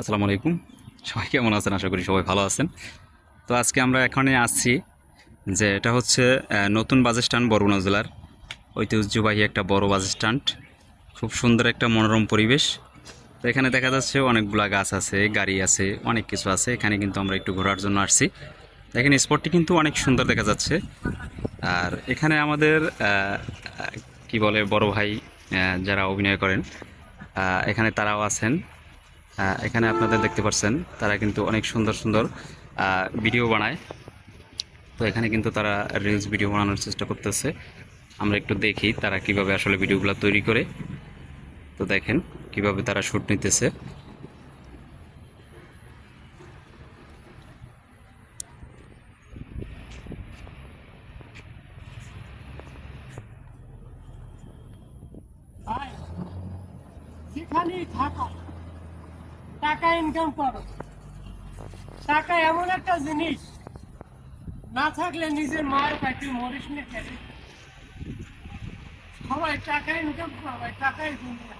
আসসালামু আলাইকুম। সবাই কেমন আছেন? আশা করি সবাই ভালো আছেন। তো আজকে আমরা এখানে আসছি যে এটা হচ্ছে নতুন বাস স্ট্যান্ড বরগুনা জেলার ঐতিহ্যবাহী একটা বড় বাস স্ট্যান্ড। খুব সুন্দর একটা মনোরম পরিবেশ। তো এখানে দেখা যাচ্ছে অনেকগুলা গাছ আছে, গাড়ি আছে, অনেক কিছু আছে। এখানে কিন্তু আমরা একটু ঘোরার জন্য আসছি। এখানে স্পটটি কিন্তু অনেক সুন্দর দেখা যাচ্ছে। আর এখানে আমাদের কি বলে, বড় ভাই যারা অভিনয় করেন এখানে তারাও আছেন। এখানে আপনাদের দেখতে পাচ্ছেন তারা কিন্তু অনেক সুন্দর সুন্দর ভিডিও বানায়। তো এখানে কিন্তু তারা রিলস ভিডিও বানানোর চেষ্টা করতেছে। আমরা একটু দেখি তারা কীভাবে আসলে ভিডিওগুলো তৈরি করে। তো দেখেন কীভাবে তারা শ্যুট নিতেছে। ভাই যেখানেই থাকো। টাকা ইনকাম করো। টাকা এমন একটা জিনিস, না থাকলে নিজের মায়ের পাইতে মরিস খেলে সবাই টাকা ইনকাম করো ভাই টাকাই দুনিয়া।